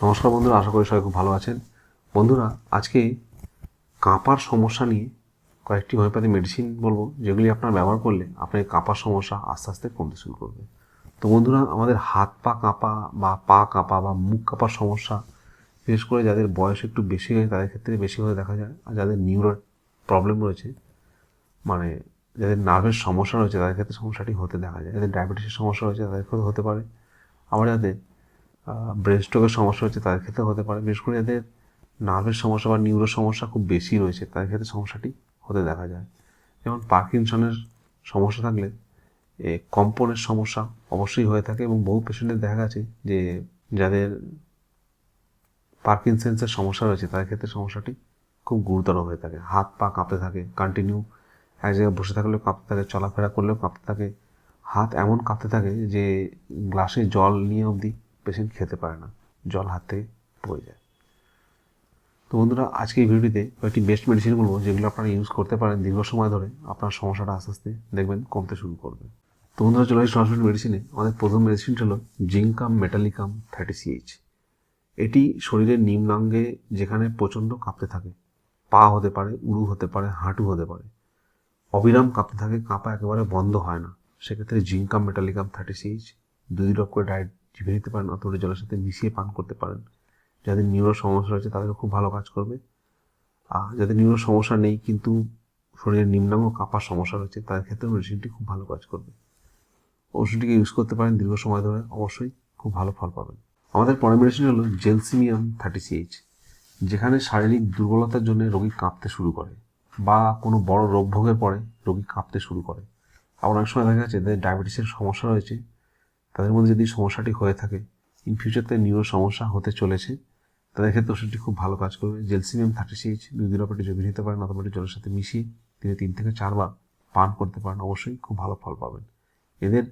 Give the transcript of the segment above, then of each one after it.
নমস্কার বন্ধুরা, আশা করি সবাই খুব ভালো আছেন। বন্ধুরা, আজকে কাঁপার সমস্যা নিয়ে কয়েকটি হোমিওপ্যাথি মেডিসিন বলব, যেগুলি আপনার ব্যবহার করলে আপনার কাঁপার সমস্যা আস্তে আস্তে কমতে শুরু করবে। তো বন্ধুরা, আমাদের হাত পা কাঁপা বা পা কাঁপা বা মুখ কাঁপার সমস্যা, বিশেষ করে যাদের বয়স একটু বেশি হয় তাদের ক্ষেত্রে বেশি হয়ে দেখা যায়, আর যাদের নিউরো প্রবলেম রয়েছে মানে যাদের নার্ভের সমস্যা রয়েছে, তাদের ক্ষেত্রে সমস্যাটি হতে দেখা যায়। যাদের ডায়াবেটিসের সমস্যা রয়েছে, তাদের ক্ষেত্রে হতে পারে। আবার যাদের ব্রেন স্ট্রোকের সমস্যা হচ্ছে তাদের ক্ষেত্রে হতে পারে। বিশেষ করে যাদের নার্ভের সমস্যা বা নিউরো সমস্যা খুব বেশি রয়েছে তাদের ক্ষেত্রে সমস্যাটি হতে দেখা যায়। যেমন পার্কিনসনের সমস্যা থাকলে, এ কম্পনের সমস্যা অবশ্যই হয়ে থাকে এবং বহু পেশেন্টের দেখা গেছে যে যাদের পার্কিনসেন্সের সমস্যা রয়েছে তাদের ক্ষেত্রে সমস্যাটি খুব গুরুতর হয়ে থাকে। হাত পা কাঁপতে থাকে কন্টিনিউ এক জায়গায় বসে থাকলেও কাঁপতে থাকে, চলাফেরা করলেও কাঁপতে থাকে। হাত এমন কাঁপতে থাকে যে গ্লাসে জল নিয়ে অবধি পেশেন্ট খেতে পারে না, জল হাতে পড়ে যায়। তো বন্ধুরা, আজকে এই ভিডিওতে কয়েকটি বেস্ট মেডিসিন বলব যেগুলো আপনারা ইউজ করতে পারেন দীর্ঘ সময় ধরে। আপনার সমস্যাটা আস্তে আস্তে দেখবেন কমতে শুরু করবে। তো বন্ধুরা, চলে আসি সরাসরি মেডিসিনে আমাদের প্রথম মেডিসিনটা হলো জিঙ্কাম মেটালিকাম থার্টি সিএইচ এটি শরীরের নিম্নাঙ্গে যেখানে প্রচণ্ড কাঁপতে থাকে, পা হতে পারে উড়ু হতে পারে, হাঁটু হতে পারে, অবিরাম কাঁপতে থাকে, কাঁপা একেবারে বন্ধ হয় না। সেক্ষেত্রে জিঙ্কাম মেটালিকাম থার্টি সিএইচ দুই করে ডায়েট চিপে নিতে পারেন, অথবা জলের সাথে মিশিয়ে পান করতে পারেন। যাদের নিউরো সমস্যা রয়েছে, তাদেরও খুব ভালো কাজ করবে। আর যাদের নিউরো সমস্যা নেই, কিন্তু শরীরের নিম্নাঙ্গ কাঁপার সমস্যা রয়েছে, তাদের ক্ষেত্রেও মেডিসিনটি খুব ভালো কাজ করবে। ওষুধটিকে ইউজ করতে পারেন দীর্ঘ সময় ধরে, অবশ্যই খুব ভালো ফল পাবেন। আমাদের পরের মেডিসিন হলো জেলসিমিয়াম থার্টি সিএইচ যেখানে শারীরিক দুর্বলতার জন্য রোগী কাঁপতে শুরু করে, বা কোনো বড় রোগ ভোগের পরে রোগী কাঁপতে শুরু করে। আবার অনেক সময় দেখা যাচ্ছে যাদের ডায়াবেটিসের সমস্যা রয়েছে তাদের মধ্যে যদি সমস্যাটি হয়ে থাকে ইন ফিউচারতে নিউরো সমস্যা হতে চলেছে, তাদের ক্ষেত্রে ওষুধটি খুব ভালো কাজ করবে। জেলসিমিয়াম থার্টি সিএইচ দুই দিন অপরটি জমি নিতে পারেন অথবা জলের সাথে মিশিয়ে তিনি তিন থেকে চারবার পান করতে পারেন। অবশ্যই খুব ভালো ফল পাবেন। এদের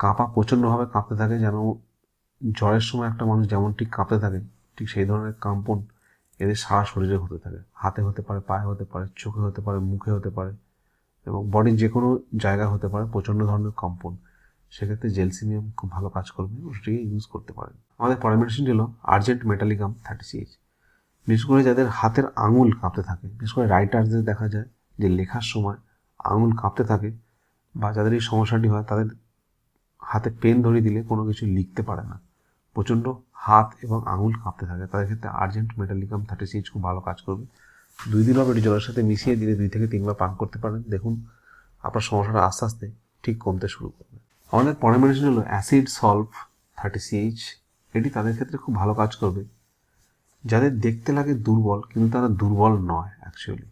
কাঁপা প্রচণ্ডভাবে কাঁপতে থাকে, যেন জ্বরের সময় একটা মানুষ যেমন ঠিক কাঁপতে থাকে, ঠিক সেই ধরনের কাম্পন এদের সারা শরীরে হতে থাকে। হাতে হতে পারে, পায়ে হতে পারে, চোখে হতে পারে, মুখে হতে পারে এবং বডির যে কোনো জায়গায় হতে পারে, প্রচণ্ড ধরনের কম্পন সেক্ষেত্রে জেলসিমিয়াম খুব ভালো কাজ করবে ওষুধটিকে ইউজ করতে পারেন। আমাদের পরের মেডিসিনটি হলো আর্জেন্ট মেটালিকাম থার্টি সিএইচ বিশেষ করে যাদের হাতের আঙুল কাঁপতে থাকে, বিশেষ করে রাইটারদের দেখা যায় যে লেখার সময় আঙুল কাঁপতে থাকে বা যাদের এই সমস্যাটি হয়, তাদের হাতে পেন ধরিয়ে দিলে কোনো কিছু লিখতে পারে না। প্রচণ্ড হাত এবং আঙুল কাঁপতে থাকে, তাদের ক্ষেত্রে আর্জেন্ট মেটালিকাম থার্টি সিএইচ খুব ভালো কাজ করবে। দুই দিন হবে জলের সাথে মিশিয়ে দিলে দুই থেকে তিনবার পান করতে পারেন। দেখুন, আপনার সমস্যাটা আস্তে আস্তে ঠিক কমতে শুরু করবে। আমাদের পরের মেডিসিন হলো অ্যাসিড সলভ থার্টি সিএইচ এটি তাদের ক্ষেত্রে খুব ভালো কাজ করবে। যাদের দেখতে লাগে দুর্বল, কিন্তু তারা দুর্বল নয় অ্যাকচুয়ালি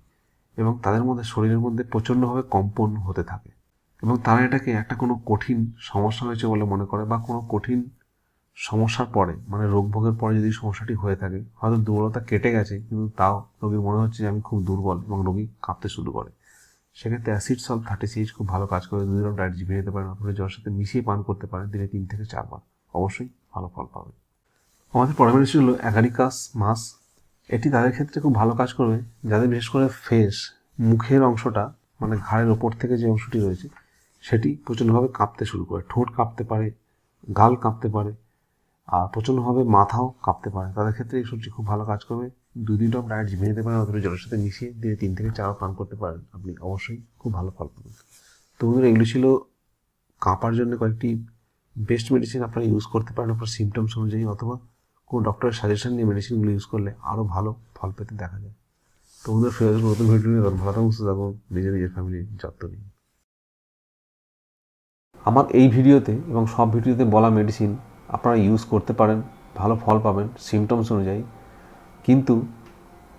এবং তাদের মধ্যে শরীরের মধ্যে প্রচণ্ডভাবে কম্পন হতে থাকে। এবং তারা এটাকে একটা কোনো কঠিন সমস্যা হয়েছে বলে মনে করে, বা কোনো কঠিন সমস্যার পরে মানে রোগ ভোগের পরে যদি সমস্যাটি হয়ে থাকে, হয়তো দুর্বলতা কেটে গেছে, কিন্তু তাও রোগীর মনে হচ্ছে যে আমি খুব দুর্বল এবং রোগী কাঁপতে শুরু করে। সেক্ষেত্রে অ্যাসিড সল থার্টি সিএইচ খুব ভালো কাজ করে রকম ডায়েট জিভে নিতে পারেন আপনি জলের সাথে মিশিয়ে পান করতে পারেন, দিনে তিন থেকে চারবার অবশ্যই ভালো ফল পাবেন। আমাদের মেডিসিন হলো অ্যাগারিকাস মাস এটি তাদের ক্ষেত্রে খুব ভালো কাজ করবে, যাদের বিশেষ করে ফেস মুখের অংশটা মানে ঘাড়ের ওপর থেকে যে অংশটি রয়েছে, সেটি প্রচণ্ডভাবে কাঁপতে শুরু করে। ঠোঁট কাঁপতে পারে, গাল কাঁপতে পারে, আর প্রচণ্ডভাবে মাথাও কাঁপতে পারে। তাদের ক্ষেত্রে এই সবজি খুব ভালো কাজ করবে। দুই দিন টপ ডায়েট জিভে নিতে পারেন অথবা জলের সাথে মিশিয়ে দিনে তিন থেকে চার পান করতে পারেন। আপনি অবশ্যই খুব ভালো ফল পাবেন। তো বন্ধুরা, এগুলো ছিল কাঁপার জন্য কয়েকটি বেস্ট মেডিসিন আপনারা ইউজ করতে পারেন আপনার সিমটমস অনুযায়ী, অথবা কোনো ডক্টরের সাজেশন নিয়ে মেডিসিনগুলো ইউজ করলে আরও ভালো ফল পেতে দেখা যায়। তো বন্ধুরা, ফিরে আসব নতুন ভিডিও নিয়ে। ভালো থাকুন, সুস্থ থাকুন, নিজের নিজের ফ্যামিলির যত্ন নিন। আমার এই ভিডিওতে এবং সব ভিডিওতে বলা মেডিসিন আপনারা ইউজ করতে পারেন, ভালো ফল পাবেন সিমটমস অনুযায়ী। কিন্তু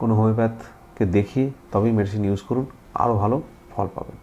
কোনো হোমিওপ্যাথকে দেখিয়ে তবেই মেডিসিন ইউজ করুন আরও ভালো ফল পাবেন।